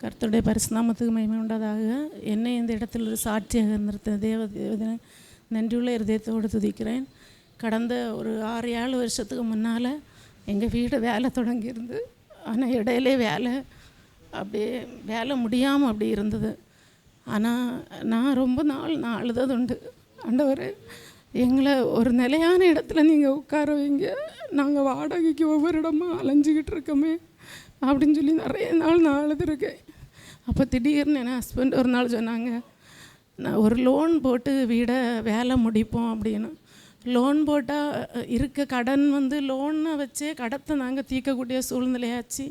கர்த்தருடைய பரிசுநாமத்துக்கு மகிமை உண்டதாக என்னை இந்த இடத்தில் ஒரு சாட்சியாக நிறுத்தின தேவ தேவதனை நன்றியுள்ள இருதயத்தோடு துதிக்கிறேன். கடந்த ஒரு ஆறு ஏழு வருஷத்துக்கு முன்னால் எங்கள் வீடு வேலை தொடங்கியிருந்து ஆனால் இடையிலே வேலை அப்படியே வேலை முடியாமல் அப்படி இருந்தது. ஆனால் நான் ரொம்ப நாள் நான் அழுதது உண்டு. ஆண்டவர் எங்களை ஒரு நிலையான இடத்துல நீங்கள் உட்கார வைங்க நாங்கள் வாடகைக்கு ஒவ்வொரு இடமா அலைஞ்சிக்கிட்டு இருக்கோமே. அப்படின்னு சொல்லி நிறைய நாள் நான் அழுதுருக்கேன். அப்போ திடீர்னு என் ஹஸ்பண்ட் ஒரு நாள் சொன்னாங்க நான் ஒரு லோன் போட்டு வீடை வேலை முடிப்போம் அப்படின்னு. லோன் போட்டால் இருக்க கடன் வந்து லோனை வச்சே கடத்தை நாங்கள் தீர்க்கக்கூடிய சூழ்நிலையாச்சு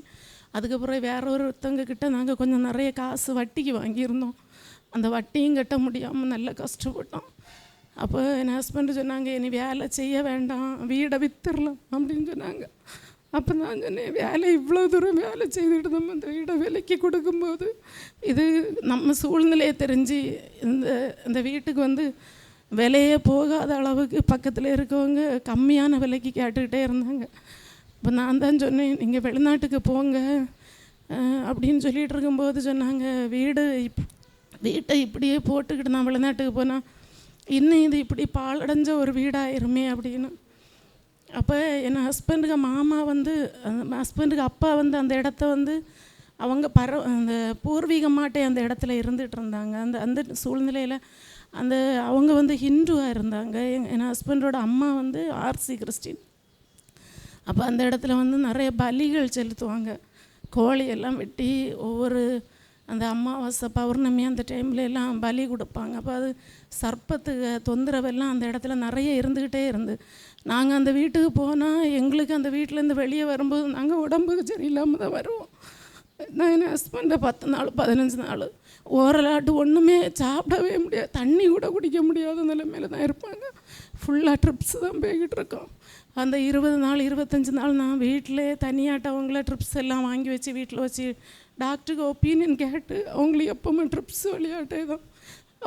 அதுக்கப்புறம் வேற ஒருத்தவங்க கிட்ட நாங்கள் கொஞ்சம் நிறைய காசு வட்டிக்கு வாங்கியிருந்தோம். அந்த வட்டியும் கட்ட முடியாமல் நல்ல கஷ்டப்பட்டோம். அப்போ என் ஹஸ்பண்டு சொன்னாங்க இனி வேலை செய்ய வேண்டாம் வீடை வித்துடலாம் அப்படின்னு சொன்னாங்க. அப்போ நான் சொன்னேன் வேலை இவ்வளோ தூரம் வேலை செய்துட்டு நம்ம இந்த வீடை விலைக்கு கொடுக்கும்போது இது நம்ம சூழ்நிலையை தெரிஞ்சு இந்த இந்த வீட்டுக்கு வந்து விலையே போகாத அளவுக்கு பக்கத்தில் இருக்கவங்க கம்மியான விலைக்கு கேட்டுக்கிட்டே இருந்தாங்க. இப்போ நான் தான் சொன்னேன் நீங்கள் வெளிநாட்டுக்கு போங்க. அப்படின்னு சொல்லிகிட்டு இருக்கும்போது சொன்னாங்க வீடு இப் வீட்டை இப்படியே போட்டுக்கிட்டு நான் வெளிநாட்டுக்கு போனால் இன்னும் இது இப்படி பாழடைஞ்ச ஒரு வீடாயிருமே அப்படின்னு. அப்போ என் ஹஸ்பண்டுக்கு மாமா வந்து ஹஸ்பண்டுக்கு அப்பா வந்து அந்த இடத்த வந்து அவங்க பர அந்த பூர்வீகமாட்டே அந்த இடத்துல இருந்துகிட்டு இருந்தாங்க. அந்த அந்த சூழ்நிலையில் அந்த அவங்க வந்து ஹிந்துவாக இருந்தாங்க. என் என் ஹஸ்பண்டோட அம்மா வந்து ஆர்சி கிறிஸ்டின். அப்போ அந்த இடத்துல வந்து நிறைய பலிகள் செலுத்துவாங்க. கோழி எல்லாம் வெட்டி ஒவ்வொரு அந்த அமாவாசை பௌர்ணமி அந்த டைம்ல எல்லாம் பலி கொடுப்பாங்க. அப்போ அது சர்ப்பத்துக்கு தொந்தரவெல்லாம் அந்த இடத்துல நிறைய இருந்துக்கிட்டே இருந்து. நாங்கள் அந்த வீட்டுக்கு போனால் எங்களுக்கு அந்த வீட்டிலேருந்து வெளியே வரும்போது நாங்கள் உடம்புக்கு சரியில்லாமல் தான் வருவோம். நான் என் ஹஸ்பண்டை பத்து நாள் பதினஞ்சு நாள் ஓரலாட்டு ஒன்றுமே சாப்பிடவே முடியாது. தண்ணி கூட குடிக்க முடியாத நிலைமையில தான் இருப்பாங்க. ஃபுல்லாக ட்ரிப்ஸ் தான் போய்கிட்டு இருக்கோம். அந்த இருபது நாள் இருபத்தஞ்சி நாள் நான் வீட்டிலே தனியாட்ட அவங்கள ட்ரிப்ஸ் எல்லாம் வாங்கி வச்சு வீட்டில் வச்சு டாக்டருக்கு ஒப்பீனியன் கேட்டு அவங்களுக்கு எப்பவுமே ட்ரிப்ஸ் விளையாட்டே தான்.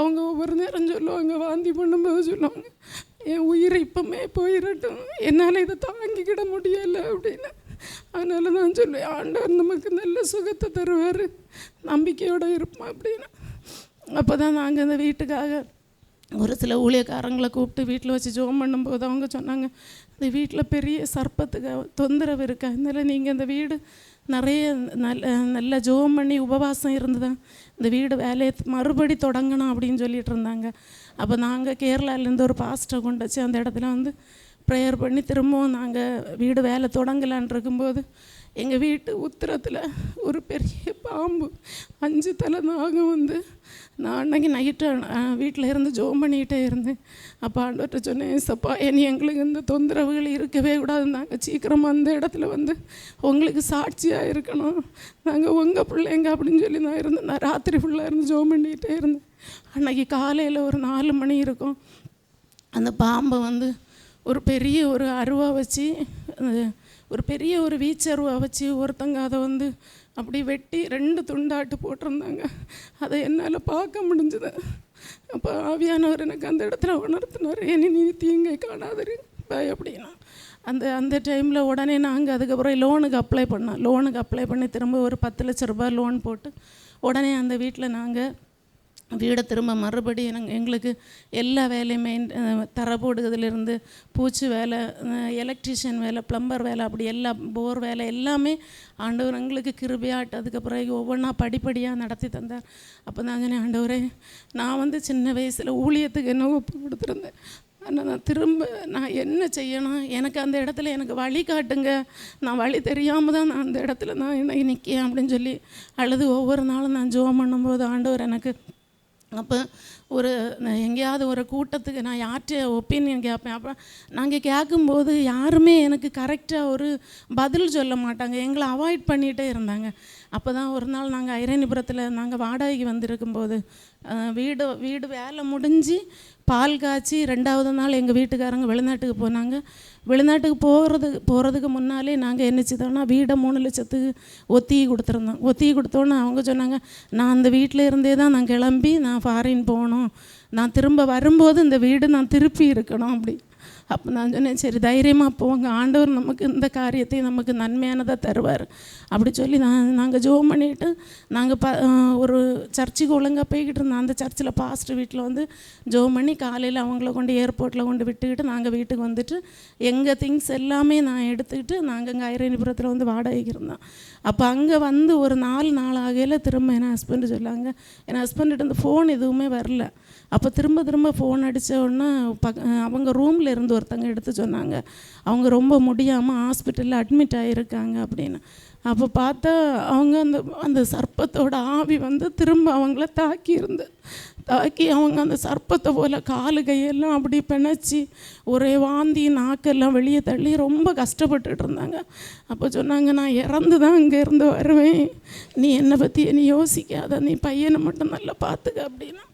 அவங்க ஒவ்வொரு நேரம் சொல்லுவாங்க வாந்தி பண்ணும்போது சொல்லுவாங்க. என் உயிர் இப்போமே போயிடட்டும் என்னால் இதை தாங்கிக்கிட முடியலை அப்படின்னு. அதனால நான் சொல்லுவேன் ஆண்டவர் நமக்கு நல்ல சுகத்தை தருவார். நம்பிக்கையோடு இருப்போம் அப்படின்னு. அப்போ தான் நாங்கள் இந்த வீட்டுக்காக ஒரு சில ஊழியக்காரங்களை கூப்பிட்டு வீட்டில் வச்சு ஜோம் பண்ணும்போது அவங்க சொன்னாங்க இந்த வீட்டில் பெரிய சர்ப்பத்துக்கு தொந்தரவு இருக்கா. அதனால் நீங்கள் இந்த வீடு நிறைய நல்ல நல்ல ஜோம் பண்ணி உபவாசம் இருந்து தான் இந்த வீடு வேலையை மறுபடி தொடங்கணும் அப்படின்னு சொல்லிட்டு இருந்தாங்க. அப்போ நாங்கள் கேரளாலேருந்து ஒரு பாஸ்டரை கொண்டு வச்சு அந்த இடத்துல வந்து ப்ரேயர் பண்ணி திரும்பவும் நாங்கள் வீடு வேலை தொடங்கலான் இருக்கும்போது எங்கள் வீட்டு உத்தரத்தில் ஒரு பெரிய பாம்பு அஞ்சு தலை நாகம் வந்து நான் அன்னைக்கு நைட்டு வீட்டில் இருந்து ஜோம் பண்ணிக்கிட்டே இருந்தேன். அப்போ ஆண்டவர்கிட்ட சொன்னேன் சப்பா இனி எங்களுக்கு இந்த தொந்தரவுகள் இருக்கவே கூடாது நாங்கள் சீக்கிரமாக அந்த இடத்துல வந்து உங்களுக்கு சாட்சியாக இருக்கணும். நாங்கள் உங்கள் பிள்ளைங்க அப்படின்னு சொல்லி நான் இருந்தேன் நான் ராத்திரி ஃபுல்லாக இருந்து ஜோம் பண்ணிக்கிட்டே இருந்தேன். அன்னைக்கு காலையில் ஒரு நாலு மணி இருக்கும். அந்த பாம்பை வந்து ஒரு பெரிய ஒரு அருவா வச்சு ஒரு பெரிய ஒரு வீச்சருவை வச்சு ஒருத்தங்க அதை வந்து அப்படி வெட்டி ரெண்டு துண்டாட்டு போட்டிருந்தாங்க. அதை என்னால் பார்க்க முடிஞ்சுது. அப்போ ஆவியானவர் எனக்கு அந்த இடத்துல உணர்த்தினார் இனி நீ தீங்கை காணாதரு பாய் அப்படின்னா. அந்த அந்த டைமில் உடனே நாங்கள் அதுக்கப்புறம் லோனுக்கு அப்ளை பண்ணோம். லோனுக்கு அப்ளை பண்ணி திரும்ப ஒரு பத்து லட்ச ரூபாய் லோன் போட்டு உடனே அந்த வீட்டில் நாங்கள் வீடை திரும்ப மறுபடியும் எனக்கு எங்களுக்கு எல்லா வேலையுமே தர போடுறதுலேருந்து பூச்சி வேலை எலக்ட்ரிஷியன் வேலை ப்ளம்பர் வேலை அப்படி எல்லா போர் வேலை எல்லாமே ஆண்டவர் எங்களுக்கு கிருபியாட்டு அதுக்கப்புறம் ஒவ்வொன்றா படிப்படியாக நடத்தி தந்தார். அப்போ தான் சொன்னேன் ஆண்டவரே நான் வந்து சின்ன வயசில் ஊழியத்துக்கு என்ன ஒப்பு கொடுத்துருந்தேன். ஆனால் நான் திரும்ப நான் என்ன செய்யணும்? எனக்கு அந்த இடத்துல எனக்கு வழி காட்டுங்க. நான் வழி தெரியாமல் தான் நான் அந்த இடத்துல நான் இன்னைக்கு நிற்கேன் அப்படின்னு சொல்லி அழுது ஒவ்வொரு நாளும் நான் ஜோம் பண்ணும்போது ஆண்டவர் எனக்கு அப்போ ஒரு எங்கேயாவது ஒரு கூட்டத்துக்கு நான் யார்கிட்ட ஒப்பீனியன் கேட்பேன் அப்போ நாங்கள் கேட்கும்போது யாருமே எனக்கு கரெக்டாக ஒரு பதில் சொல்ல மாட்டாங்க. எங்களை அவாய்ட் பண்ணிகிட்டே இருந்தாங்க. அப்போ தான் ஒரு நாள் நாங்கள் ஐரணிபுரத்தில் நாங்கள் வாடகைக்கு வந்திருக்கும்போது வீடு வீடு வேலை முடிஞ்சு பால் காய்ச்சி ரெண்டாவது நாள் எங்கள் வீட்டுக்காரங்க வெளிநாட்டுக்கு போனாங்க. வெளிநாட்டுக்கு போகிறதுக்கு போகிறதுக்கு முன்னாலே நாங்கள் என்ன செய்தோம்னா வீடை மூணு லட்சத்துக்கு ஒத்தி கொடுத்துருந்தோம். ஒத்தி கொடுத்தோன்னே அவங்க சொன்னாங்க நான் அந்த வீட்டில் இருந்தே தான் நான் கிளம்பி நான் ஃபாரின் போகணும். நான் திரும்ப வரும்போது இந்த வீடு நான் திருப்பி இருக்கணும் அப்படி. அப்போ நான் சொன்னேன் சரி தைரியமாக போங்க. ஆண்டவர் நமக்கு இந்த காரியத்தை நமக்கு நன்மையானதாக தருவார். அப்படி சொல்லி நான் நாங்கள் ஜோம் பண்ணிட்டு நாங்கள் ப ஒரு சர்ச்சுக்கு ஒழுங்காக போய்கிட்டு இருந்தோம். அந்த சர்ச்சில் பாஸ்டர் வீட்டில் வந்து ஜோம் பண்ணி காலையில் அவங்கள கொண்டு ஏர்போர்ட்டில் கொண்டு விட்டுக்கிட்டு நாங்கள் வீட்டுக்கு வந்துட்டு எங்கள் திங்ஸ் எல்லாமே நான் எடுத்துக்கிட்டு நாங்கள் இங்கே ஐரணிபுரத்தில் வந்து வாடகைக்கு இருந்தோம். அப்போ அங்கே வந்து ஒரு நாலு நாள் ஆகையில் திரும்ப என் ஹஸ்பண்டு சொல்லாங்க என் ஹஸ்பண்ட்கிட்ட இருந்து ஃபோன் எதுவுமே வரல. அப்போ திரும்ப திரும்ப ஃபோன் அடித்த உடனே பக் அவங்க ரூமில் இருந்து ஒருத்தங்க எடுத்து சொன்னாங்க. அவங்க ரொம்ப முடியாமல் ஹாஸ்பிட்டலில் அட்மிட் ஆகியிருக்காங்க அப்படின்னு. அப்போ பார்த்தா அவங்க அந்த அந்த சர்ப்பத்தோட ஆவி வந்து திரும்ப அவங்கள தாக்கி இருந்து தாக்கி அவங்க அந்த சர்ப்பத்தை போல் காலு கையெல்லாம் அப்படி பிணைச்சி ஒரே வாந்தி நாக்கெல்லாம் வெளியே தள்ளி ரொம்ப கஷ்டப்பட்டுட்டு இருந்தாங்க. அப்போ சொன்னாங்க நான் இறந்து தான் அங்கேருந்து வருவேன். நீ என்னை பற்றி நீ யோசிக்காத. நீ பையனை மட்டும் நல்லா பார்த்துக்க அப்படின்னா.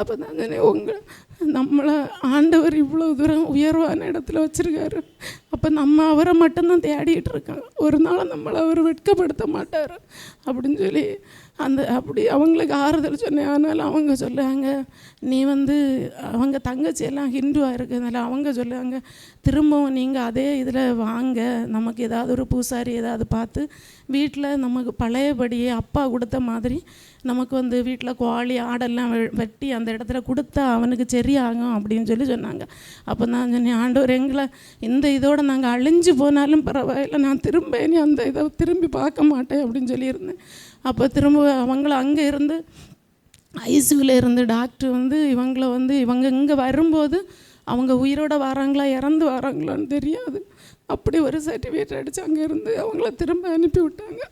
அப்போ தான் உங்கள் நம்மளை ஆண்டவர் இவ்வளோ தூரம் உயர்வான இடத்துல வச்சுருக்காரு. அப்போ நம்ம அவரை மட்டும்தான் தேடிட்டு இருக்கோம் ஒரு நாள் நம்மளை அவர் வெட்கப்படுத்த மாட்டார். அப்படின்னு சொல்லி அந்த அப்படி அவங்களுக்கு ஆறுதல் சொன்னேன். ஆனாலும் அவங்க சொல்லுவாங்க நீ வந்து அவங்க தங்கச்சி எல்லாம் ஹிந்துவாக இருக்கிறதுனால அவங்க சொல்லுவாங்க திரும்பவும் நீங்கள் அதே இதில் வாங்க. நமக்கு ஏதாவது ஒரு பூசாரி ஏதாவது பார்த்து வீட்டில் நமக்கு பழையபடியே அப்பா கொடுத்த மாதிரி நமக்கு வந்து வீட்டில் கோழி ஆடெல்லாம் வெ- வெட்டி அந்த இடத்துல கொடுத்தா அவனுக்கு சரியாகும் அப்படின்னு சொல்லி சொன்னாங்க. அப்போ நான் சொன்னேன் ஆண்டவர் எங்களை இந்த இதோடு நாங்கள் அழிஞ்சு போனாலும் பரவாயில்ல. நான் திரும்ப இனி அந்த இதை திரும்பி பார்க்க மாட்டேன் அப்படின்னு சொல்லியிருந்தேன். அப்போ திரும்ப அவங்கள அங்கே இருந்து ஐசியூவில் இருந்து டாக்டர் வந்து இவங்களை வந்து இவங்க இங்கே வரும்போது அவங்க உயிரோடு வராங்களா இறந்து வராங்களான்னு தெரியாது. அப்படி ஒரு சர்டிஃபிகேட் அடித்து அங்கே இருந்து அவங்கள திரும்ப அனுப்பி விட்டாங்க.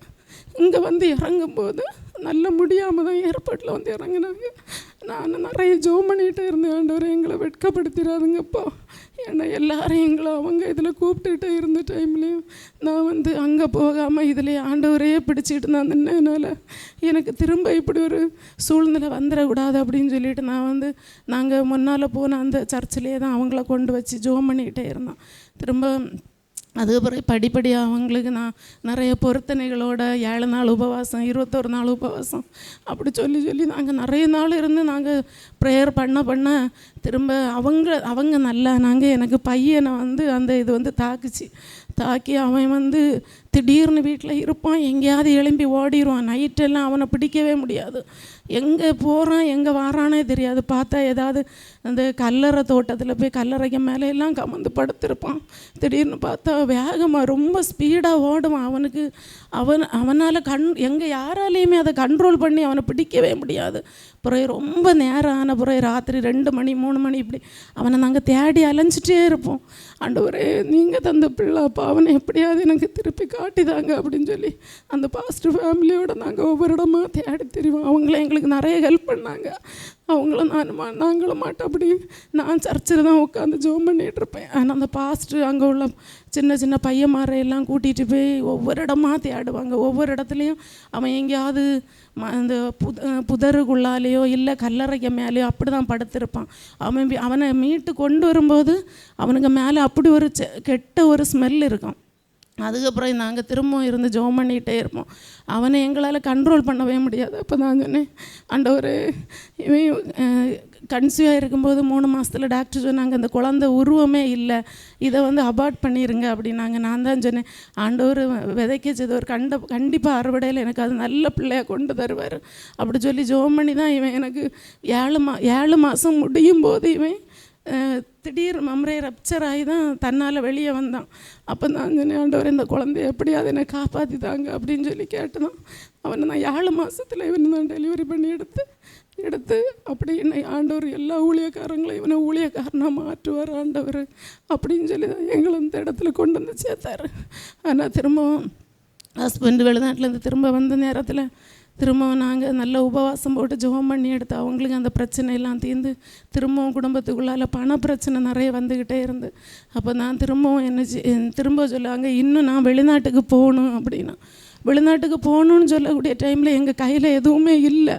இங்கே வந்து இறங்கும்போது நல்ல முடியாமல் தான் ஏர்போர்ட்டில் வந்து இறங்குனாங்க. நான் நிறைய ஜோம் பண்ணிகிட்டே இருந்தேன். ஆண்டவர் எங்களை வெட்கப்படுத்திடாதுங்கப்பா. ஏன்னா எல்லாரும் எங்களை அவங்க இதில் கூப்பிட்டுக்கிட்டே இருந்த டைம்லேயும் நான் வந்து அங்கே போகாமல் இதிலே ஆண்டவரையே பிடிச்சிட்டு நான் நின்னதுனால எனக்கு திரும்ப இப்படி ஒரு சூழ்நிலை வந்துடக்கூடாது அப்படின்னு சொல்லிட்டு நான் வந்து நாங்கள் முன்னால் போன அந்த சர்ச்சிலே தான் அவங்கள கொண்டு வச்சு ஜோம் பண்ணிக்கிட்டே இருந்தோம். திரும்ப அதுக்கப்புறம் படிப்படியாக அவங்களுக்கு நான் நிறைய பொருத்தனைகளோட ஏழு நாள் உபவாசம் இருபத்தொரு நாள் உபவாசம் அப்படி சொல்லி சொல்லி நாங்கள் நிறைய நாள் இருந்து நாங்கள் ப்ரேயர் பண்ண பண்ண திரும்ப அவங்க அவங்க நல்லா நாங்கள் எனக்கு பையனை வந்து அந்த இது வந்து தாக்குச்சு. தாக்கி அவன் வந்து திடீர்னு வீட்டில் இருப்பான் எங்கேயாவது எழும்பி ஓடிடுவான் நைட்டெல்லாம் அவனை பிடிக்கவே முடியாது. எங்கே போகிறான் எங்கே வாரானே தெரியாது. பார்த்தா ஏதாவது அந்த கல்லறை தோட்டத்தில் போய் கல்லறைக்கு மேலே எல்லாம் கமந்து படுத்திருப்பான். திடீர்னு பார்த்தா வேகமாக ரொம்ப ஸ்பீடாக ஓடுவான். அவனுக்கு அவன் அவனால் கண் எங்கே யாராலையுமே அதை கண்ட்ரோல் பண்ணி அவனை பிடிக்கவே முடியாது. பிறகு ரொம்ப நேரம் ஆன பிறகு ராத்திரி ரெண்டு மணி மூணு மணி இப்படி அவனை நாங்கள் தேடி அலைஞ்சிட்டே இருப்போம். ஆண்டவரே நீங்கள் தந்த பிள்ளை அப்போ அவனை எப்படியாவது எனக்கு திருப்பி காட்டிதாங்க அப்படின்னு சொல்லி அந்த பாஸ்டர் ஃபேமிலியோட நாங்கள் ஒவ்வொரு இடமா தேடி தெரிவோம். அவங்கள எங்களுக்கு நிறைய ஹெல்ப் பண்ணாங்க. அவங்களும் நானுமா நாங்களும் மாட்டோம். அப்படி நான் சர்ச்சில் தான் உட்காந்து ஜோம் பண்ணிகிட்டு இருப்பேன். ஆனால் அந்த பாஸ்டர் அங்கே உள்ள சின்ன சின்ன பையன்மாரை எல்லாம் கூட்டிகிட்டு போய் ஒவ்வொரு இடமா தேடுவாங்க. ஒவ்வொரு இடத்துலையும் அவன் எங்கேயாவது ம அந்த புத புதருக்குள்ளாலேயோ இல்லை கல்லறைக்கு மேலேயோ அப்படி தான் படுத்திருப்பான். அவன் அவனை மீட்டு கொண்டு வரும்போது அவனுக்கு மேலே அப்படி ஒரு செ- கெட்ட ஒரு ஸ்மெல் இருக்கும். அதுக்கப்புறம் நாங்கள் திரும்பவும் இருந்து ஜோம் பண்ணிகிட்டே இருப்போம். அவனை எங்களால் கண்ட்ரோல் பண்ணவே முடியாது. அப்போ தான் சொன்னேன் ஆண்டவர் இவன் கன்சியூவாக இருக்கும்போது மூணு மாதத்தில் டாக்டர் சொன்னாங்க அந்த குழந்தை உருவமே இல்லை. இதை வந்து அபார்ட் பண்ணிடுங்க அப்படின்னாங்க. நான் தான் சொன்னேன் ஆண்டவர் விதைக்கச்சது ஒரு கண்ட கண்டிப்பாக அறுவடையில் எனக்கு அது நல்ல பிள்ளையாக கொண்டு தருவார். அப்படி சொல்லி ஜோம் பண்ணி தான் இவன் எனக்கு ஏழு மா ஏழு மாதம் முடியும் போது இவன் திடீர் மம்ரே ரப்சர் ஆகி தான் தன்னால் வெளியே வந்தான். அப்போ தான் சொன்னேன் ஆண்டவர் இந்த குழந்தைய எப்படியாவது என்னை காப்பாற்றி தாங்க அப்படின்னு சொல்லி கேட்டுதான் அவனை நான் ஏழு மாதத்தில் இவனை நான் டெலிவரி பண்ணி எடுத்து எடுத்து அப்படி என்னை ஆண்டவர் எல்லா ஊழியக்காரங்களும் இவனை ஊழியக்காரனாக மாற்றுவார் ஆண்டவர் அப்படின்னு சொல்லி தான் எங்களை இந்த இடத்துல கொண்டு வந்து சேர்த்தாரு. ஆனால் திரும்பவும் ஹஸ்பண்ட் வெளிநாட்டிலேருந்து திரும்ப வந்த நேரத்தில் திரும்பவும் நாங்கள் நல்ல உபவாசம் போட்டு ஜெபம் பண்ணி எடுத்து அவங்களுக்கு அந்த பிரச்சனை எல்லாம் தீர்ந்து திரும்பவும் குடும்பத்துக்குள்ளால பண பிரச்சனை நிறைய வந்துக்கிட்டே இருந்து. அப்போ நான் திரும்பவும் என்ன திரும்ப சொல்லுவாங்க இன்னும் நான் வெளிநாட்டுக்கு போகணும் அப்படின்னா. வெளிநாட்டுக்கு போகணுன்னு சொல்லக்கூடிய டைமில் எங்கள் கையில் எதுவுமே இல்லை.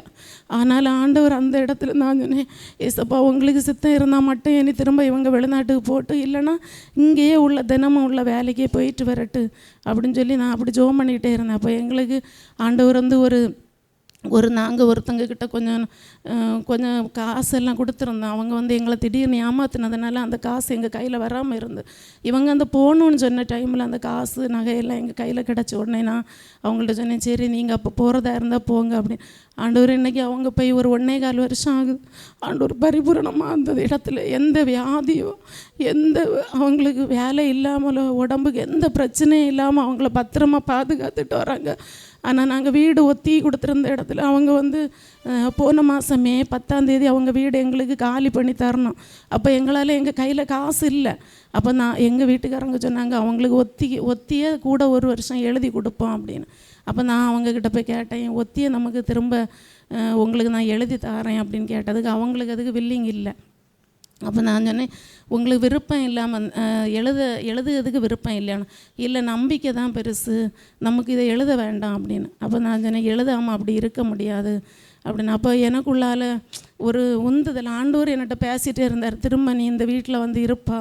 ஆனால் ஆண்டவர் அந்த இடத்துல நான் சொன்னேன் ஏசப்பா உங்களுக்கு சித்தம் இருந்தால் மட்டும் இனி திரும்ப இவங்க வெளிநாட்டுக்கு போட்டு இல்லைன்னா இங்கேயே உள்ள தினமும் உள்ள வேலைக்கே போயிட்டு வரட்டு அப்படின்னு சொல்லி நான் அப்படி ஜோம் பண்ணிக்கிட்டே இருந்தேன். அப்போ எங்களுக்கு ஆண்டவர் வந்து ஒரு ஒரு நாங்கள் ஒருத்தங்க கிட்ட கொஞ்சம் கொஞ்சம் காசெல்லாம் கொடுத்துருந்தோம். அவங்க வந்து எங்களை திடீர்னு ஏமாத்தினதுனால அந்த காசு எங்கள் கையில் வராமல் இருந்து இவங்க அந்த போகணுன்னு சொன்ன டைமில் அந்த காசு நகையெல்லாம் எங்கள் கையில் கிடச்ச உடனே நான் அவங்கள்ட்ட சொன்னேன் சரி நீங்கள் அப்போ போகிறதா இருந்தால் போங்க அப்படின்னு. ஆண்டவர் இன்னைக்கு அவங்க போய் ஒரு ஒன்றே கால் வருஷம் ஆகுது. ஆண்டவர் பரிபூரணமாக அந்த இடத்துல எந்த வியாதியோ எந்த அவங்களுக்கு வேலை இல்லாமலோ உடம்புக்கு எந்த பிரச்சனையும் இல்லாமல் அவங்கள பத்திரமா பாதுகாத்துட்டு வராங்க. ஆனால் நாங்கள் வீடு ஒத்தி கொடுத்துருந்த இடத்துல அவங்க வந்து போன மாதமே பத்தாந்தேதி அவங்க வீடு எங்களுக்கு காலி பண்ணி தரணும். அப்போ எங்களால் எங்கள் கையில் காசு இல்லை. அப்போ நான் எங்கள் வீட்டுக்காரங்க சொன்னாங்க அவங்களுக்கு ஒத்தி ஒத்தியே கூட ஒரு வருஷம் எழுதி கொடுப்போம் அப்படின்னு. அப்போ நான் அவங்கக்கிட்ட போய் கேட்டேன் ஒத்தியை நமக்கு திரும்ப உங்களுக்கு நான் எழுதி தரேன் அப்படின்னு கேட்டதுக்கு அவங்களுக்கு அதுக்கு வில்லிங் இல்லை. அப்போ நான் சொன்னேன் உங்களுக்கு விருப்பம் இல்லாமல் எழுத எழுதுறதுக்கு விருப்பம் இல்லைன்னு இல்லை நம்பிக்கை தான் பெருசு. நமக்கு இதை எழுத வேண்டாம் அப்படின்னு. அப்போ நான் சொன்னேன் எழுதாமல் அப்படி இருக்க முடியாது. அப்படின்னு. அப்போ எனக்குள்ளால் ஒரு உந்துதல். ஆண்டோர் என்கிட்ட பேசிகிட்டே இருந்தார் திரும்ப நீ இந்த வீட்டில் வந்து இருப்பா.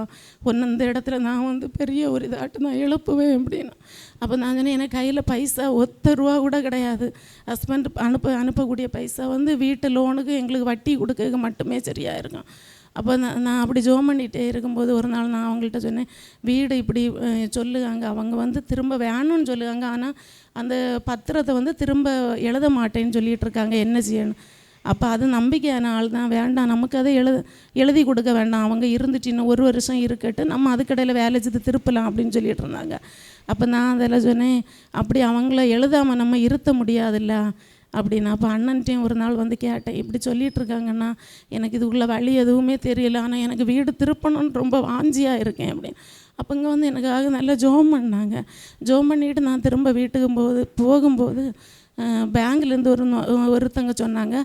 ஒன்று இந்த இடத்துல நான் வந்து பெரிய ஒரு இதாட்டு நான் எழுப்புவேன் அப்படின்னு. அப்போ நான் சொன்னேன் எனக்கு கையில் பைசா ஒத்த ரூபா கூட கிடையாது. ஹஸ்பண்ட் அனுப்ப அனுப்பக்கூடிய பைசா வந்து வீட்டு லோனுக்கு எங்களுக்கு வட்டி கொடுக்க மட்டுமே சரியாக இருக்கும். அப்போ நான் நான் அப்படி ஜோம் பண்ணிகிட்டே இருக்கும்போது ஒரு நாள் நான் அவங்கள்ட்ட சொன்னேன் வீடு இப்படி அஹ், சொல்லுகாங்க. அவங்க வந்து திரும்ப வேணும்னு சொல்லுவாங்க ஆனால் அந்த பத்திரத்தை வந்து திரும்ப எழுத மாட்டேன்னு சொல்லிகிட்டு இருக்காங்க என்ன செய்யணும்? அப்போ அது நம்பிக்கையான ஆள் தான். வேண்டாம் நமக்கு அதை எழுத எழுதி கொடுக்க வேண்டாம். அவங்க இருந்துட்டு இன்னும் ஒரு வருஷம் இருக்கட்டு நம்ம அதுக்கடையில் வேலை செய்து திருப்பலாம் அப்படின்னு சொல்லிட்டு இருந்தாங்க. அப்போ நான் அதில் சொன்னேன் அப்படி அவங்கள எழுதாமல் நம்ம இருத்த முடியாதுல்ல. அப்படின்னா அப்போ அண்ணன்ட்டையும் ஒரு நாள் வந்து கேட்டேன் இப்படி சொல்லிட்டு இருக்காங்கன்னா எனக்கு இதுக்குள்ள வழி எதுவுமே தெரியல. ஆனால் எனக்கு வீடு திருப்பணும்னு ரொம்ப வாஞ்சியாக இருக்கேன் அப்படின்னு. அப்போ இங்கே வந்து எனக்காக நல்லா ஜோம் பண்ணாங்க. ஜோம் பண்ணிட்டு நான் திரும்ப வீட்டுக்கு போது போகும்போது பேங்க்லேருந்து ஒரு ஒருத்தங்க சொன்னாங்க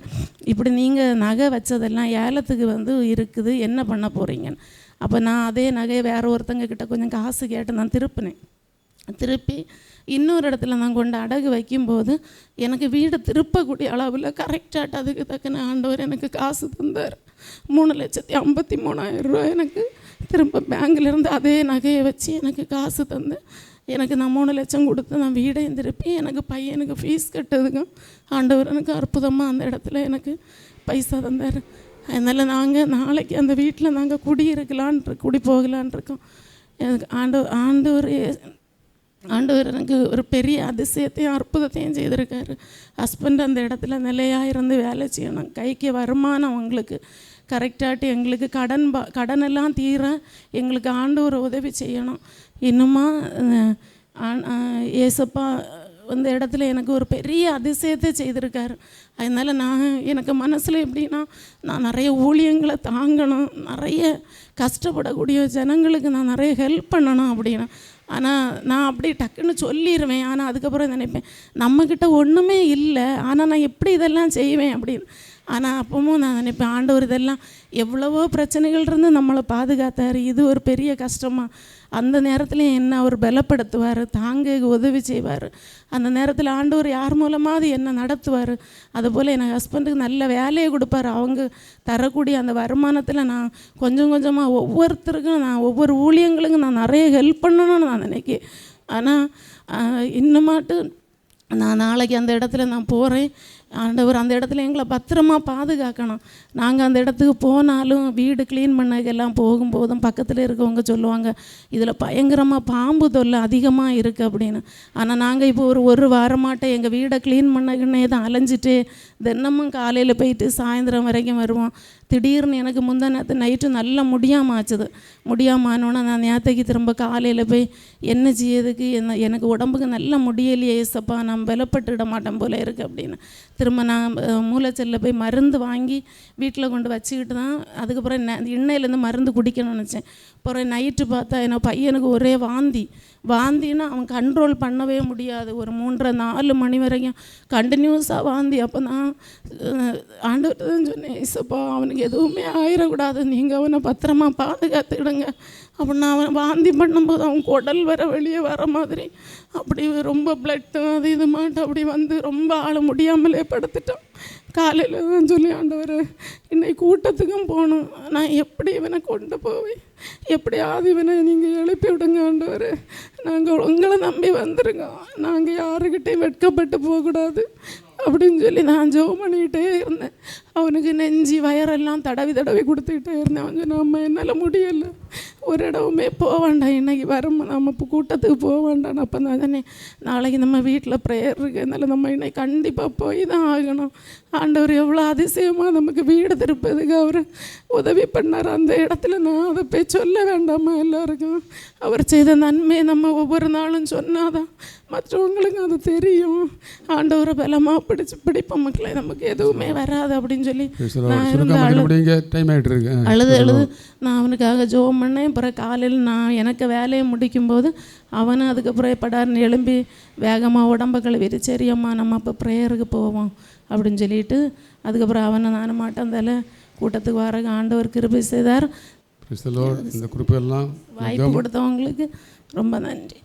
இப்படி நீங்கள் நகை வச்சதெல்லாம் ஏலத்துக்கு வந்து இருக்குது என்ன பண்ண போகிறீங்கன்னு அப்போ நான் அதே நகையை வேறு ஒருத்தங்க கிட்ட கொஞ்சம் காசு கேட்டு நான் திருப்பினேன். திருப்பி இன்னொரு இடத்துல நான் கொண்டு அடகு வைக்கும்போது எனக்கு வீடு திருப்பக்கூடிய அளவில் கரெக்டாக அதுக்கு தக்கன ஆண்டவர் எனக்கு காசு தந்தார். மூணு லட்சத்தி ஐம்பத்தி மூணாயிரம் ரூபாய் எனக்கு திரும்ப பேங்க்லேருந்து அதே நகையை வச்சு எனக்கு காசு தந்து எனக்கு நான் மூணு லட்சம் கொடுத்து நான் வீடையும் திருப்பி எனக்கு பையனுக்கு ஃபீஸ் கட்டுறதுக்கும் ஆண்டவர் எனக்கு அற்புதமாக அந்த இடத்துல எனக்கு பைசா தந்தார். அதனால் நாங்கள் நாளைக்கு அந்த வீட்டில் நாங்கள் குடியிருக்கலான் குடி போகலான் இருக்கோம். எனக்கு ஆண்டு ஆண்டவர் ஆண்டவர் எனக்கு ஒரு பெரிய அதிசயத்தையும் அற்புதத்தையும் செய்திருக்காரு. ஹஸ்பண்ட் அந்த இடத்துல நிலையாக இருந்து வேலை செய்யணும். கைக்கு வருமானம் அவங்களுக்கு கரெக்டாகிட்டு எங்களுக்கு கடன் பா கடனெல்லாம் தீர எங்களுக்கு ஆண்டவர் உதவி செய்யணும். இன்னுமா ஏசப்பா அந்த இடத்துல எனக்கு ஒரு பெரிய அதிசயத்தை செய்திருக்காரு. அதனால் நான் எனக்கு மனசில் எப்படின்னா நான் நிறைய ஊழியங்களை தாங்கணும். நிறைய கஷ்டப்படக்கூடிய ஜனங்களுக்கு நான் நிறைய ஹெல்ப் பண்ணணும் அப்படின்னா. ஆனால் நான் அப்படி டக்குன்னு சொல்லிடுவேன் ஆனால் அதுக்கப்புறம் நினைப்பேன் நம்மக்கிட்ட ஒன்றுமே இல்லை. ஆனால் நான் எப்படி இதெல்லாம் செய்வேன் அப்படின்னு. ஆனால் அப்பவும் நான் நினைப்பேன் ஆண்டவர் இதெல்லாம் எவ்வளவோ பிரச்சனைகள் இருந்து நம்மளை பாதுகாத்தார். இது ஒரு பெரிய கஷ்டமாக அந்த நேரத்தில் என்ன அவர் பலப்படுத்துவார் தாங்க உதவி செய்வார். அந்த நேரத்தில் ஆண்டவர் யார் மூலமாவது என்ன நடத்துவார். அதுபோல் என் ஹஸ்பண்டுக்கு நல்ல வேலையை கொடுப்பாரு. அவங்க தரக்கூடிய அந்த வருமானத்தில் நான் கொஞ்சம் கொஞ்சமாக ஒவ்வொருத்தருக்கும் நான் ஒவ்வொரு ஊழியங்களுக்கும் நான் நிறைய ஹெல்ப் பண்ணணும்னு நான் நினைக்கிறேன். ஆனால் இன்னுமாட்டு நான் நாளைக்கு அந்த இடத்துல நான் போகிறேன் ஆண்டவர் அந்த இடத்துல எங்களை பத்திரமா பாதுகாக்கணும். நாங்கள் அந்த இடத்துக்கு போனாலும் வீடு க்ளீன் பண்ணக்கெல்லாம் போகும்போதும் பக்கத்தில் இருக்கவங்க சொல்லுவாங்க இதில் பயங்கரமாக பாம்பு தொல்லை அதிகமாக இருக்குது அப்படின்னு. ஆனால் நாங்கள் இப்போ ஒரு ஒரு வாரமாட்ட எங்கள் வீடை க்ளீன் பண்ணக்குன்னே தான் அலைஞ்சிட்டு தினமும் காலையில் போயிட்டு சாயந்தரம் வரைக்கும் வருவோம். திடீர்னு எனக்கு முந்தா நேற்று நைட்டு நல்லா முடியாமல் ஆச்சுது. முடியாமல் ஆனோன்னே நான் நேற்றுக்கு திரும்ப காலையில் போய் என்ன செய்யறதுக்கு என்ன எனக்கு உடம்புக்கு நல்ல முடியலையே ஏசப்பா நான் பலப்பட்டுட மாட்டேன் போல இருக்கு அப்படின்னு. திரும்ப நான் அஹ், மூளைச்சல்ல போய் மருந்து வாங்கி வீட்டில் கொண்டு வச்சுக்கிட்டு தான் அதுக்கப்புறம் நெ- எண்ணெயிலேருந்து மருந்து குடிக்கணும்னு நினச்சேன். அப்புறம் நைட்டு பார்த்தா என் பையனுக்கு ஒரே வாந்தி. வாந்தின்னா அவன் கண்ட்ரோல் பண்ணவே முடியாது. ஒரு மூன்றரை நாலு மணி வரைக்கும் கண்டினியூஸாக வாந்தி. அப்போ தான் ஆண்டு தான் சொன்னேன் இசப்பா அவனுக்கு எதுவுமே ஆயிடக்கூடாது நீங்கள் அவனை பத்திரமா பாதுகாத்துக்கிடுங்க. அப்படின்னா அவன் வாந்தி பண்ணும்போது அவன் குடல் வர வெளியே வர மாதிரி. அப்படி ரொம்ப பிளட்டு அது இது மாட்டு அப்படி வந்து ரொம்ப ஆள முடியாமலே படுத்துட்டான். காலையில் தான் சொல்லி ஆண்டவர் இன்னைக்கு கூட்டத்துக்கும் போகணும். நான் எப்படி இவனை கொண்டு போவேன்? எப்படியாவது இவனை நீங்கள் எழுப்பி விடுங்க ஆண்டவர். நாங்கள் உங்களை நம்பி வந்துருங்க. நாங்கள் யாருக்கிட்டையும் வெட்கப்பட்டு போகக்கூடாது. அப்படின்னு சொல்லி நான் ஜோம் பண்ணிக்கிட்டே இருந்தேன். அவனுக்கு நெஞ்சி வயரெல்லாம் தடவி தடவி கொடுத்துக்கிட்டே இருந்தேன். அவன் சொன்னான் அம்மா என்னால் முடியலை. ஒரு இடமுமே போக வேண்டாம். இன்றைக்கி வரும். நம்ம இப்போ கூட்டத்துக்கு போக வேண்டாம். அப்போ நான் தானே நாளைக்கு நம்ம வீட்டில் ப்ரேயர் இருக்குது அதனால் நம்ம இன்னைக்கு கண்டிப்பாக போய் தான் ஆகணும். ஆண்டவர் எவ்வளோ அதிசயமாக நமக்கு வீடு திருப்பதுக்கு அவர் உதவி பண்ணார். அந்த இடத்துல நான் அதை போய் சொல்ல வேண்டாமா எல்லாருக்கும்? அவர் செய்த நன்மையை நம்ம ஒவ்வொரு நாளும் சொன்னாதான் மற்றவங்களுக்கு அது தெரியும். ஆண்டவரை பலமாக பிடிச்சு பிடிப்போம் மக்களே நமக்கு எதுவுமே வராது அப்படின்னு சொல்லி நான். அழுது அழுது. நான் அவனுக்காக ஜோம் பண்ணேன். அப்புறம் காலையில் நான் எனக்கு வேலையை முடிக்கும்போது அவனும் அதுக்கப்புறம் படார்னு எழும்பி வேகமாக உடம்ப கழுவிட்டு சரி அம்மா நம்ம அப்போ ப்ரேயருக்கு போவோம் அப்படின்னு சொல்லிட்டு அதுக்கப்புறம் அவனை நான் மாட்டேன் தலை கூட்டத்துக்கு வர ஆண்டவர் கிருபை செய்தார். இந்த குறிப்பு எல்லாம் வாய்ப்பு கொடுத்தவங்களுக்கு ரொம்ப நன்றி.